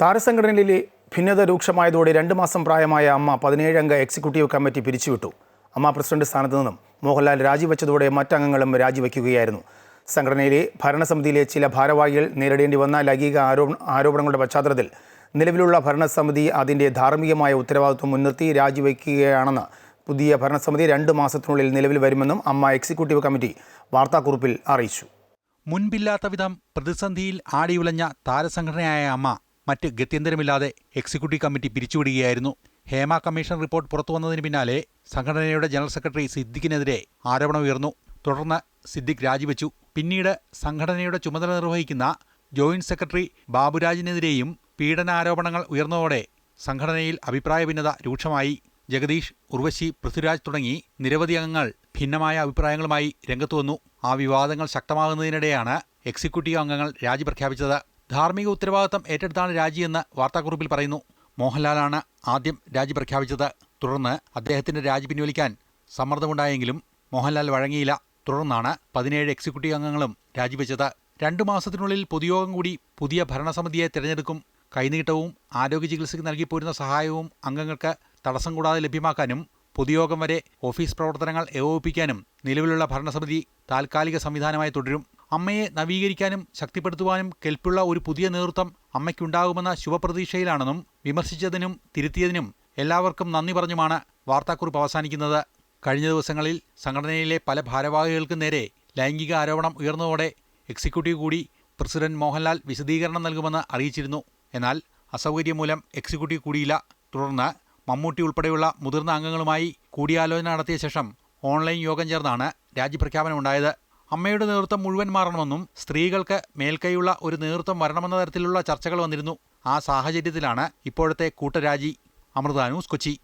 താരസംഘടനയിലെ ഭിന്നത രൂക്ഷമായതോടെ രണ്ട് മാസം പ്രായമായ അമ്മ പതിനേഴംഗ എക്സിക്യൂട്ടീവ് കമ്മിറ്റി പിരിച്ചുവിട്ടു. അമ്മ പ്രസിഡന്റ് സ്ഥാനത്ത് നിന്നും മോഹൻലാൽ രാജിവെച്ചതോടെ മറ്റംഗങ്ങളും രാജിവെക്കുകയായിരുന്നു. സംഘടനയിലെ ഭരണസമിതിയിലെ ചില ഭാരവാഹികൾ നേരിടേണ്ടി വന്ന ലൈംഗിക ആരോപ ആരോപണങ്ങളുടെ പശ്ചാത്തലത്തിൽ നിലവിലുള്ള ഭരണസമിതി അതിന്റെ ധാർമ്മികമായ ഉത്തരവാദിത്വം മുൻനിർത്തി രാജിവെക്കുകയാണെന്ന് പുതിയ ഭരണസമിതി രണ്ട് മാസത്തിനുള്ളിൽ നിലവിൽ വരുമെന്നും അമ്മ എക്സിക്യൂട്ടീവ് കമ്മിറ്റി വാർത്താക്കുറിപ്പിൽ അറിയിച്ചു. മുൻപില്ലാത്ത വിധം പ്രതിസന്ധിയിൽ ആടിയുലഞ്ഞ താരസംഘടനയായ അമ്മ മറ്റ് ഗത്യന്തരമില്ലാതെ എക്സിക്യൂട്ടീവ് കമ്മിറ്റി പിരിച്ചുവിടുകയായിരുന്നു. ഹേമ കമ്മീഷൻ റിപ്പോർട്ട് പുറത്തുവന്നതിന് പിന്നാലെ സംഘടനയുടെ ജനറൽ സെക്രട്ടറി സിദ്ദിഖിനെതിരെ ആരോപണമുയർന്നു തുടർന്ന് സിദ്ദിഖ് രാജിവെച്ചു. പിന്നീട് സംഘടനയുടെ ചുമതല നിർവഹിക്കുന്ന ജോയിന്റ് സെക്രട്ടറി ബാബുരാജിനെതിരെയും പീഡനാരോപണങ്ങൾ ഉയർന്നതോടെ സംഘടനയിൽ അഭിപ്രായ ഭിന്നത രൂക്ഷമായി. ജഗദീഷ് ഉർവശി പൃഥ്വിരാജ് തുടങ്ങി നിരവധി അംഗങ്ങൾ ഭിന്നമായ അഭിപ്രായങ്ങളുമായി രംഗത്തുവന്നു. ആ വിവാദങ്ങൾ ശക്തമാകുന്നതിനിടെയാണ് എക്സിക്യൂട്ടീവ് അംഗങ്ങൾ രാജി പ്രഖ്യാപിച്ചത്. ധാർമ്മിക ഉത്തരവാദിത്തം ഏറ്റെടുത്താണ് രാജിയെന്ന് വാർത്താക്കുറിപ്പിൽ പറയുന്നു. മോഹൻലാലാണ് ആദ്യം രാജി പ്രഖ്യാപിച്ചത്. തുടർന്ന് അദ്ദേഹത്തിന്റെ രാജി പിൻവലിക്കാൻ സമ്മർദ്ദമുണ്ടായെങ്കിലും മോഹൻലാൽ വഴങ്ങിയില്ല. തുടർന്നാണ് പതിനേഴ് എക്സിക്യൂട്ടീവ് അംഗങ്ങളും രാജിവെച്ചത് രണ്ടു മാസത്തിനുള്ളിൽ പൊതുയോഗം കൂടി പുതിയ ഭരണസമിതിയെ തിരഞ്ഞെടുക്കും. കൈനീട്ടവും ആരോഗ്യ ചികിത്സയ്ക്ക് നൽകിപ്പോരുന്ന സഹായവും അംഗങ്ങൾക്ക് തടസ്സം കൂടാതെ ലഭ്യമാക്കാനും പൊതുയോഗം വരെ ഓഫീസ് പ്രവർത്തനങ്ങൾ ഏകോപിപ്പിക്കാനും നിലവിലുള്ള ഭരണസമിതി താൽക്കാലിക സംവിധാനമായി തുടരും. അമ്മയെ നവീകരിക്കാനും ശക്തിപ്പെടുത്തുവാനും കെൽപ്പുള്ള ഒരു പുതിയ നേതൃത്വം അമ്മയ്ക്കുണ്ടാകുമെന്ന ശുഭപ്രതീക്ഷയിലാണെന്നും വിമർശിച്ചതിനും തിരുത്തിയതിനും എല്ലാവർക്കും നന്ദി പറഞ്ഞുമാണ് വാർത്താക്കുറിപ്പ് അവസാനിക്കുന്നത്. കഴിഞ്ഞ ദിവസങ്ങളിൽ സംഘടനയിലെ പല ഭാരവാഹികൾക്കും നേരെ ലൈംഗിക ആരോപണം ഉയർന്നതോടെ എക്സിക്യൂട്ടീവ് കൂടി പ്രസിഡന്റ് മോഹൻലാൽ വിശദീകരണം നൽകുമെന്ന് അറിയിച്ചിരുന്നു. എന്നാൽ അസൗകര്യം മൂലം എക്സിക്യൂട്ടീവ് കൂടിയില്ല. തുടർന്ന് മമ്മൂട്ടി ഉൾപ്പെടെയുള്ള മുതിർന്ന അംഗങ്ങളുമായി കൂടിയാലോചന നടത്തിയ ശേഷം ഓൺലൈൻ യോഗം ചേർന്നാണ് രാജ്യപ്രഖ്യാപനമുണ്ടായത്. അമ്മയുടെ നേതൃത്വം മുഴുവൻ മാറണമെന്നും സ്ത്രീകൾക്ക് മേൽക്കൈയുള്ള ഒരു നേതൃത്വം വരണമെന്ന തരത്തിലുള്ള ചർച്ചകൾ വന്നിരുന്നു. ആ സാഹചര്യത്തിലാണ് ഇപ്പോഴത്തെ കൂട്ടരാജി. അമൃതാനൂസ് കൊച്ചി.